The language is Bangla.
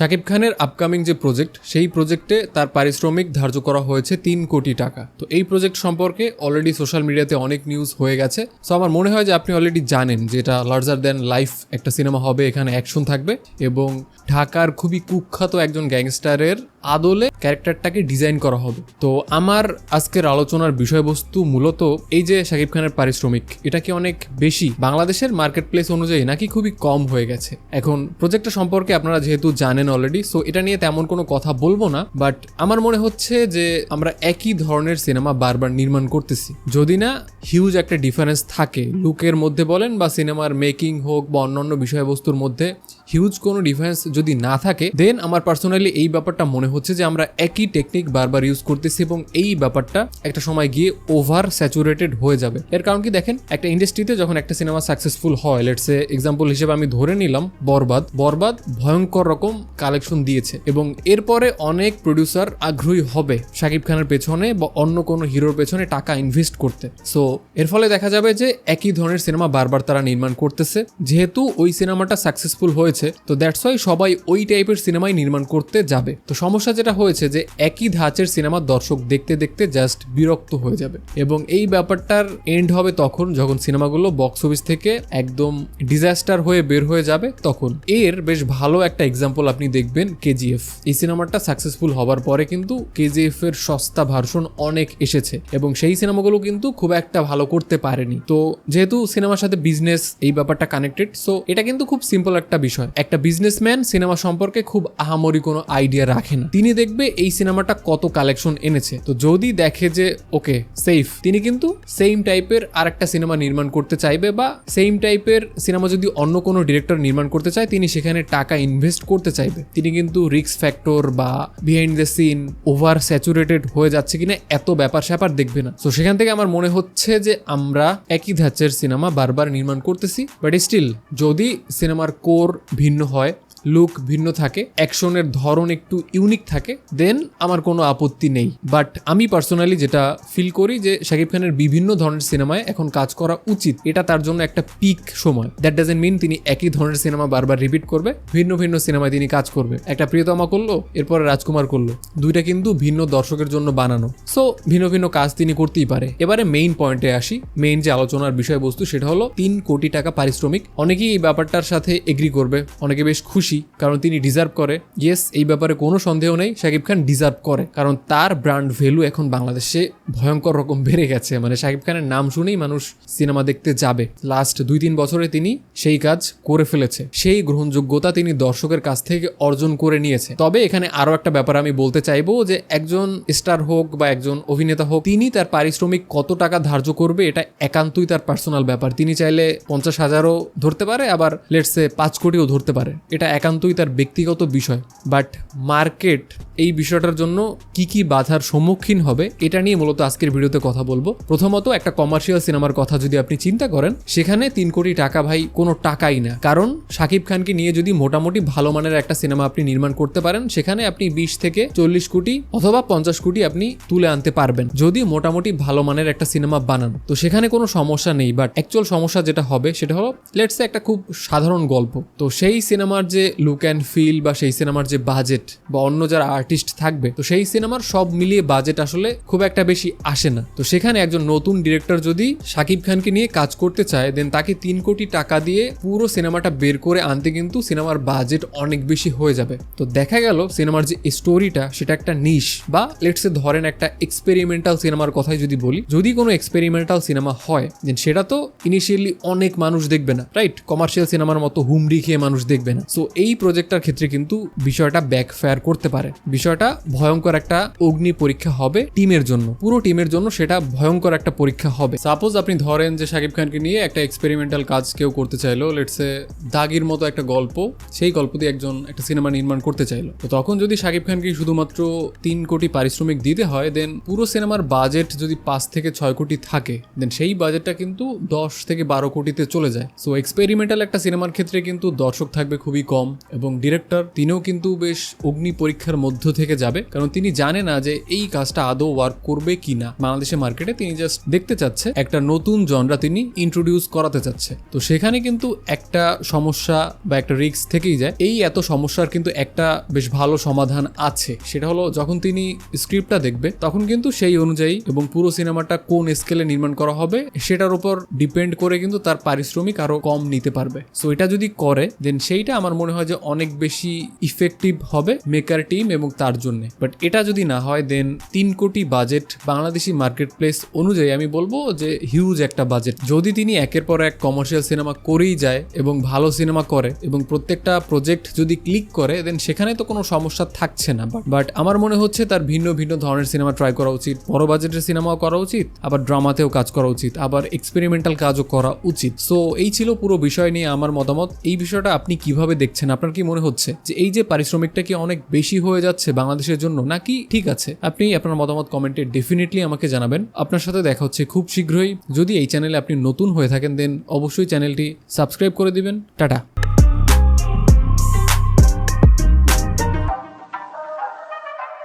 শাকিব খানের আপকামিং যে প্রজেক্ট সেই প্রজেক্টে তার পারিশ্রমিক ধার্য করা হয়েছে তিন কোটি টাকা। তো এই প্রজেক্ট সম্পর্কে অলরেডি সোশ্যাল মিডিয়াতে অনেক নিউজ হয়ে গেছে। সো আমার মনে হয় যে আপনি অলরেডি জানেন যে এটা লার্জার দ্যান লাইফ একটা সিনেমা হবে, এখানে অ্যাকশন থাকবে। এবং ঢাকার খুবই কুখ্যাত একজন গ্যাংস্টারের আদলে ক্যারেক্টারটাকে ডিজাইন করা হবে। তো আমার আজকের আলোচনার বিষয়বস্তু মূলত এই যে শাকিব খানের পারিশ্রমিক, এটা কি অনেক বেশি? বাংলাদেশের মার্কেট প্লেস অনুযায়ী নাকি খুবই কম হয়ে গেছে। এখন প্রজেক্টটা সম্পর্কে আপনারা যেহেতু জানেন অলরেডি সো এটা নিয়ে তেমন কোনো কথা বলব না বাট আমার মনে হচ্ছে যে আমরা একই ধরনের সিনেমা বারবার নির্মাণ করতেছি। যদি না হিউজ একটা ডিফারেন্স থাকে লুকের মধ্যে বলেন বা সিনেমার মেকিং হোক বা অন্যান্য বিষয়বস্তুর মধ্যে হিউজ কোনো ডিফারেন্স যদি না থাকে দেন আমার পার্সোনালি এই ব্যাপারটা মনে হচ্ছে যে আমরা একই টেকনিক বারবার ইউজ করতেছি এবং এই ব্যাপারটা একটা সময় গিয়ে ওভার স্যাচুরেটেড হয়ে যাবে। এর কারণ কি দেখেন, একটা ইন্ডাস্ট্রিতে যখন একটা সিনেমা সাকসেসফুল হয় লেটসে এক্সাম্পল হিসেবে আমি ধরে নিলাম বরবাদ বরবাদ ভয়ঙ্কর রকম কালেকশন দিয়েছে এবং এরপরে অনেক প্রডিউসার আগ্রহী হবে শাকিব খানের পেছনে বা অন্য কোনো হিরোর পেছনে টাকা ইনভেস্ট করতে। সো এর ফলে দেখা যাবে যে একই ধরনের সিনেমা বারবার তারা নির্মাণ করতেছে, যেহেতু ওই সিনেমাটা সাকসেসফুল হয়েছে। তো দ্যাটস ওয়াই সবাই ওই টাইপের সিনেমাই নির্মাণ করতে যাবে। তো সমস্যা যেটা হয়েছে যে একই ধাঁচের সিনেমা দর্শক দেখতে দেখতে জাস্ট বিরক্ত হয়ে যাবে। এবং এই ব্যাপারটার এন্ড হবে তখন যখন সিনেমাগুলো বক্স অফিস থেকে একদম ডিজাস্টার হয়ে বের হয়ে যাবে তখন। এর বেশ ভালো একটা এক্সাম্পল আপনি দেখবেন কেজিএফ এই সিনেমাটা সাকসেসফুল হবার পরে কিন্তু কেজিএফ এর সস্তা ভার্সন অনেক এসেছে এবং সেই সিনেমাগুলো কিন্তু খুব একটা ভালো করতে পারেনি। তো যেহেতু সিনেমার সাথে বিজনেস এই ব্যাপারটা কানেক্টেড সো এটা কিন্তু খুব সিম্পল একটা বিষয়। একটা বিজনেসম্যান সিনেমা সম্পর্কে খুব আহামরি কোনো আইডিয়া রাখে না। তিনি দেখবে এই সিনেমাটা কত কালেকশন এনেছে। তো যদি দেখে যে ওকে সেফ তিনি কিন্তু সেম টাইপের আর একটা সিনেমা নির্মাণ করতে চাইবে বা সেম টাইপের সিনেমা যদি অন্য কোনো ডিরেক্টর নির্মাণ করতে চায়, তিনি সেখানে টাকা ইনভেস্ট করতে চাইবে। তিনি কিন্তু রিক্স ফ্যাক্টর বা behind the scene over saturated হয়ে যাচ্ছে কিনা এত ব্যাপার স্যাপার দেখবে না। তো সেখান থেকে আমার মনে হচ্ছে যে, আমরা একই ধাঁচের সিনেমা বারবার নির্মাণ করতেছি বাট স্টিল যদি সিনেমার কোর ভিন্ন হয়। লুক ভিন্ন থাকে অ্যাকশনের ধরন একটু ইউনিক থাকে দেন আমার কোনো আপত্তি নেই। বাট আমি পার্সোনালি যেটা ফিল করি যে শাকিব খানের বিভিন্ন ধরনের সিনেমায় এখন কাজ করা উচিত। এটা তার জন্য একটা পিক সময়। দ্যাট ডাজেন্ট মিন তিনি একই ধরনের সিনেমা বারবার রিপিট করবে, ভিন্ন ভিন্ন সিনেমায় তিনি কাজ করবে। একটা প্রিয়তমা করল, এরপরে রাজকুমার করল। দুইটা কিন্তু ভিন্ন দর্শকের জন্য বানানো। সো ভিন্ন ভিন্ন কাজ তিনি করতেই পারে। এবারে মেইন পয়েন্টে আসি। মেইন যে আলোচনার বিষয়বস্তু, সেটা হলো তিন কোটি টাকা পারিশ্রমিক। অনেকেই এই ব্যাপারটার সাথে এগ্রি করবে। অনেকে বেশ খুশি কারণ তিনি ডিজার্ভ করে। ইয়েস এই ব্যাপারে কোনো সন্দেহ নেই, শাকিব খান ডিজার্ভ করে। কারণ তার ব্র্যান্ড ভ্যালু এখন বাংলাদেশে ভয়ঙ্কর রকম বেড়ে গেছে। মানে শাকিব খানের নাম শুনেই মানুষ সিনেমা দেখতে যাবে। লাস্ট দুই তিন বছরে তিনি সেই কাজ করে ফেলেছে। সেই গ্রহণযোগ্যতা তিনি দর্শকের কাছ থেকে অর্জন করে নিয়েছে। তবে এখানে আরও একটা ব্যাপার আমি বলতে চাইব যে, একজন স্টার হোক বা একজন অভিনেতা হোক, তিনি তার পারিশ্রমিক কত টাকা ধার্য করবে এটা একান্তই তার পার্সোনাল ব্যাপার। তিনি চাইলে পঞ্চাশ হাজারও ধরতে পারে, আবার লেটসে পাঁচ কোটিও ধরতে পারে। এটা একান্তই তার ব্যক্তিগত বিষয় বাট মার্কেট এই বিষয়টার জন্য কি কি বাধার সম্মুখীন হবে, এটা নিয়ে মূলত আজকের ভিডিওতে কথা বলব। প্রথমত একটা কমার্শিয়াল সিনেমার কথা যদি আপনি চিন্তা করেন, সেখানে তিন কোটি টাকা ভাই কোনো টাকাই না। কারণ শাকিব খানকে নিয়ে যদি মোটামুটি ভালো মানের একটা সিনেমা আপনি নির্মাণ করতে পারেন, সেখানে আপনি বিশ থেকে চল্লিশ কোটি অথবা পঞ্চাশ কোটি আপনি তুলে আনতে পারবেন, যদি মোটামুটি ভালো মানের একটা সিনেমা বানান। তো সেখানে কোনো সমস্যা নেই বাট অ্যাকচুয়াল সমস্যা যেটা হবে, সেটা হলো লেটসে একটা খুব সাধারণ গল্প। তো সেই সিনেমার যে লুক অ্যান্ড ফিল বা সেই সিনেমার যে বাজেট বা অন্য যারা আর্টিস্ট থাকবে, তো সেই সিনেমার সব মিলিয়ে বাজেট আসলে খুব একটা বেশি আসে না। তো সেখানে একজন নতুন ডিরেক্টর যদি শাকিব খানকে নিয়ে কাজ করতে চায় দেন তাকে তিন কোটি টাকা দিয়ে পুরো সিনেমাটা বের করে আনতে কিন্তু সিনেমার বাজেট অনেক বেশি হয়ে যাবে। তো দেখা গেল সিনেমার যে স্টোরিটা সেটা একটা নিশ বা লেটসে ধরেন একটা এক্সপেরিমেন্টাল সিনেমার কথাই যদি বলি, যদি কোনো এক্সপেরিমেন্টাল সিনেমা হয় দেন সেটা তো ইনিশিয়ালি অনেক মানুষ দেখবে না রাইট কমার্শিয়াল সিনেমার মতো হুমড়ি খেয়ে মানুষ দেখবে না। সো এই প্রজেক্টটার ক্ষেত্রে কিন্তু বিষয়টা ব্যাকফায়ার করতে পারে। বিষয়টা ভয়ঙ্কর একটা অগ্নি পরীক্ষা হবে টিমের জন্য। পুরো টিমের জন্য সেটা ভয়ঙ্কর একটা পরীক্ষা হবে। সাপোজ আপনি ধরেন যে শাকিব খানকে নিয়ে একটা এক্সপেরিমেন্টাল কাজ কেউ করতে চাইলো লেটসে দাগির মতো একটা গল্প, সেই গল্প দিয়ে একজন একটা সিনেমা নির্মাণ করতে চাইলো। তো তখন যদি শাকিব খানকে শুধুমাত্র তিন কোটি পারিশ্রমিক দিতে হয় দেন পুরো সিনেমার বাজেট যদি পাঁচ থেকে ছয় কোটি থাকে দেন সেই বাজেটটা কিন্তু দশ থেকে বারো কোটিতে চলে যায়। সো এক্সপেরিমেন্টাল একটা সিনেমার ক্ষেত্রে কিন্তু দর্শক থাকবে খুবই কম। এবং ডিরেক্টর তিনিও কিন্তু বেশ অগ্নি পরীক্ষার মধ্য থেকে যাবে, কারণ তিনি জানে না যে এই কাজটা আদৌ ওয়ার্ক করবে কি না বাংলাদেশের মার্কেটে তিনি জাস্ট দেখতে চাচ্ছে, একটা নতুন জনরা তিনি ইন্ট্রোডিউস করাতে চাচ্ছে। তো সেখানে কিন্তু একটা সমস্যা বা একটা রিস্ক থেকেই যায়। এই এত সমস্যার কিন্তু একটা বেশ ভালো সমাধান আছে। সেটা হলো যখন তিনি স্ক্রিপ্টটা দেখবে, তখন কিন্তু সেই অনুযায়ী এবং পুরো সিনেমাটা কোন স্কেলে নির্মাণ করা হবে, সেটার উপর ডিপেন্ড করে কিন্তু তার পারিশ্রমিক আরও কম নিতে পারবে। সো এটা যদি করে দেন সেইটা আমার মনে হয় যে অনেক বেশি ইফেক্টিভ হবে মেকার টিম এবং তার জন্য। বাট এটা যদি না হয় দেন তিন কোটি বাজেট বাংলাদেশি মার্কেট প্লেস অনুযায়ী আমি বলব যে হিউজ একটা বাজেট যদি তিনি একের পর এক কমার্শিয়াল সিনেমা করেই যায় এবং ভালো সিনেমা করে এবং প্রত্যেকটা প্রজেক্ট যদি ক্লিক করে দেন সেখানে তো কোনো সমস্যা থাকছে না। বাট আমার মনে হচ্ছে তার ভিন্ন ভিন্ন ধরনের সিনেমা ট্রাই করা উচিত। বড় বাজেটের সিনেমাও করা উচিত, আবার ড্রামাতেও কাজ করা উচিত, আবার এক্সপেরিমেন্টাল কাজও করা উচিত। সো এই ছিল পুরো বিষয় নিয়ে আমার মতামত। এই বিষয়টা আপনি কীভাবে দেখছেন আপনার কি মনে হচ্ছে যে এই যে পারিশ্রমিকটা কি অনেক বেশি হয়ে যাচ্ছে বাংলাদেশের জন্য, নাকি ঠিক আছে? আপনি আপনার মতামত কমেন্টে ডেফিনেটলি আমাকে জানাবেন। আপনার সাথে দেখা হচ্ছে খুব শীঘ্রই। যদি এই চ্যানেলে আপনি নতুন হয়ে থাকেন দেন অবশ্যই চ্যানেলটি সাবস্ক্রাইব করে দিবেন। টাটা।